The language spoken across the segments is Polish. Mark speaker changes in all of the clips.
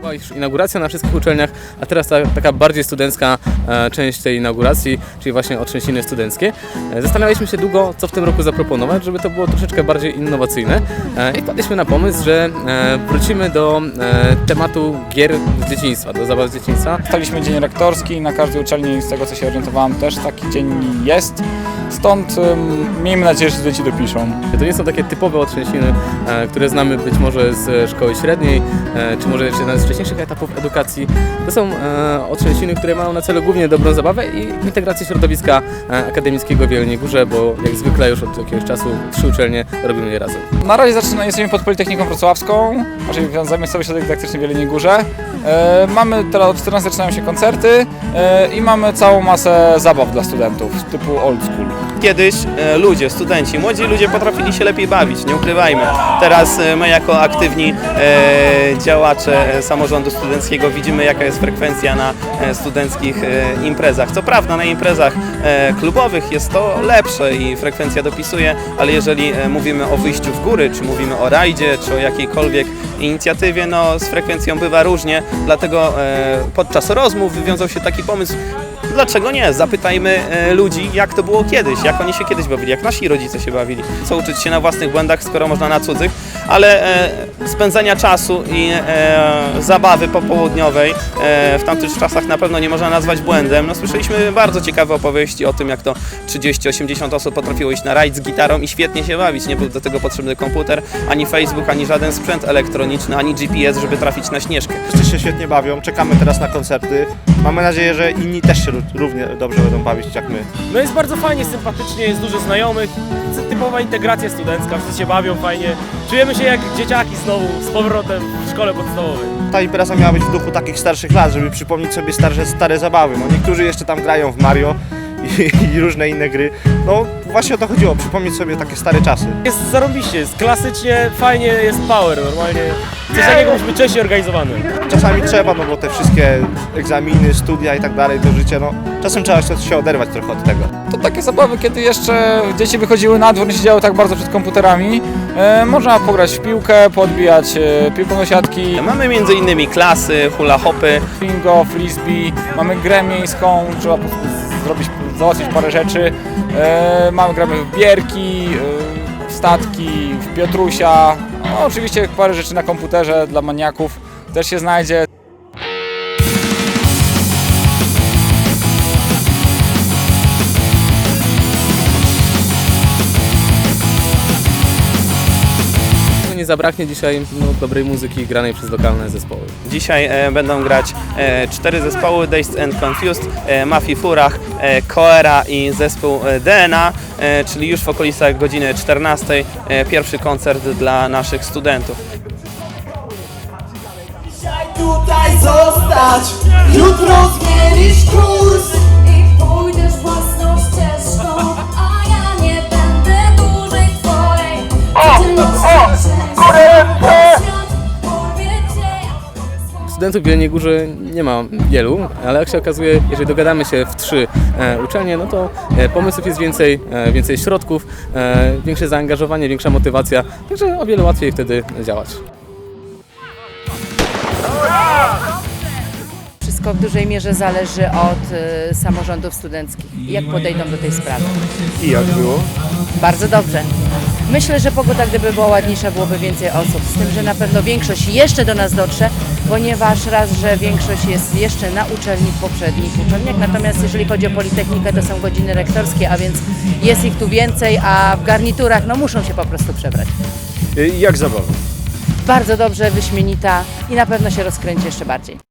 Speaker 1: Była już inauguracja na wszystkich uczelniach, a teraz ta, taka bardziej studencka e, część tej inauguracji, czyli właśnie otrzęsiny studenckie. E, Zastanawialiśmy się długo, co w tym roku zaproponować, żeby to było troszeczkę bardziej innowacyjne e, i wpadliśmy na pomysł, że wrócimy do tematu gier z dzieciństwa, do zabaw z dzieciństwa.
Speaker 2: Dostaliśmy dzień rektorski, na każdej uczelni, z tego co się orientowałem, też taki dzień jest. Stąd ym, miejmy nadzieję, że studenci dopiszą.
Speaker 1: To nie są takie typowe otrzęsiny, e, które znamy być może z szkoły średniej, e, czy może jeszcze z wcześniejszych etapów edukacji. To są e, otrzęsiny, które mają na celu głównie dobrą zabawę i integrację środowiska e, akademickiego w Jeleniej Górze, bo jak zwykle już od jakiegoś czasu trzy uczelnie robimy je razem.
Speaker 2: Na razie zaczyna, jesteśmy pod Politechniką Wrocławską, czyli Zamiejscowy Środek Dydaktyczny w Jeleniej Górze. E, mamy teraz od 14 zaczynają się koncerty e, i mamy całą masę zabaw dla studentów typu old school.
Speaker 3: Kiedyś e, ludzie, studenci, młodzi ludzie potrafili się lepiej bawić, nie ukrywajmy. Teraz e, my jako aktywni e, działacze samorządu studenckiego widzimy jaka jest frekwencja na studenckich imprezach. Co prawda na imprezach klubowych jest to lepsze i frekwencja dopisuje, ale jeżeli mówimy o wyjściu w góry, czy mówimy o rajdzie, czy o jakiejkolwiek inicjatywie, no z frekwencją bywa różnie, dlatego podczas rozmów wywiązał się taki pomysł, Dlaczego nie? Zapytajmy e, ludzi, jak to było kiedyś, jak oni się kiedyś bawili, jak nasi rodzice się bawili. Co uczyć się na własnych błędach, skoro można na cudzych, ale e, spędzania czasu i e, zabawy popołudniowej e, w tamtych czasach na pewno nie można nazwać błędem. No, słyszeliśmy bardzo ciekawe opowieści o tym, jak to 30-80 osób potrafiło iść na rajd z gitarą i świetnie się bawić. Nie był do tego potrzebny komputer, ani Facebook, ani żaden sprzęt elektroniczny, ani GPS, żeby trafić na śnieżkę.
Speaker 4: Wszyscy się świetnie bawią, czekamy teraz na koncerty. Mamy nadzieję, że inni też się ró- równie dobrze będą bawić jak my.
Speaker 5: No jest bardzo fajnie, sympatycznie, jest dużo znajomych, typowa integracja studencka, wszyscy się bawią fajnie. Czujemy się jak dzieciaki znowu z powrotem w szkole podstawowej.
Speaker 4: Ta impreza miała być w duchu takich starszych lat, żeby przypomnieć sobie stare, stare zabawy. No, niektórzy jeszcze tam grają w Mario i, i różne inne gry. No właśnie o to chodziło, przypomnieć sobie takie stare czasy.
Speaker 5: Jest zarobiście, jest klasycznie, fajnie, jest power, normalnie coś takiego musi być częściej organizowane.
Speaker 4: Czasami trzeba, no bo te wszystkie egzaminy, studia i tak dalej, to życie, no czasem trzeba się- się oderwać trochę od tego.
Speaker 2: To takie zabawy, kiedy jeszcze dzieci wychodziły na dwór, nie siedziały tak bardzo przed komputerami. E, można pograć w piłkę, podbijać e, piłką do siatki,
Speaker 3: Mamy innymi klasy, hula hopy,
Speaker 2: bingo, frisbee, mamy grę miejską, trzeba po prostu zrobić, załatwić parę rzeczy. E, mamy gramy w bierki, e, w statki, w Piotrusia. No, oczywiście parę rzeczy na komputerze dla maniaków też się znajdzie.
Speaker 1: Zabraknie dzisiaj no, dobrej muzyki granej przez lokalne zespoły.
Speaker 3: Dzisiaj e, będą grać e, cztery zespoły Dazed and Confused, e, Mafii Furach, e, Koera i zespół e, DNA, e, czyli już w okolicach godziny 14 e, pierwszy koncert dla naszych studentów.
Speaker 6: Dzisiaj tutaj zostać Jutro zmienisz kurs
Speaker 1: Studentów w Jeleniej Górze nie ma wielu, ale jak się okazuje, jeżeli dogadamy się w trzy e, uczelnie, no to e, pomysłów jest więcej, e, więcej środków, e, większe zaangażowanie, większa motywacja, także o wiele łatwiej wtedy działać.
Speaker 7: Wszystko w dużej mierze zależy od y, samorządów studenckich, jak podejdą do tej sprawy.
Speaker 4: I jak było?
Speaker 7: Bardzo dobrze. Myślę, że pogoda gdyby była ładniejsza, byłoby więcej osób. Z tym, że na pewno większość jeszcze do nas dotrze, ponieważ raz, że większość jest jeszcze na uczelni w poprzednich uczelniach, natomiast jeżeli chodzi o Politechnikę, to są godziny rektorskie, a więc jest ich tu więcej, a w garniturach no muszą się po prostu przebrać.
Speaker 4: Jak zabawa?
Speaker 7: Bardzo dobrze, wyśmienita i na pewno się rozkręci jeszcze bardziej.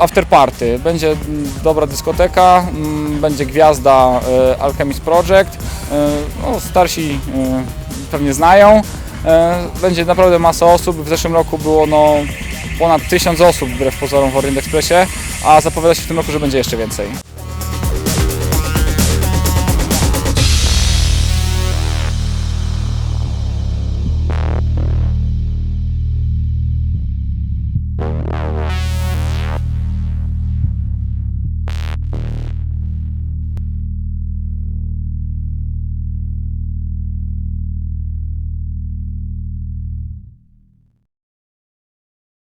Speaker 2: After party, będzie mm, dobra dyskoteka, mm, będzie gwiazda e, Alchemist Project. E, no, starsi e, pewnie znają. Będzie naprawdę masa osób. W zeszłym roku było no, ponad tysiąc osób wbrew pozorom w Orient Expressie, a zapowiada się w tym roku, że będzie jeszcze więcej.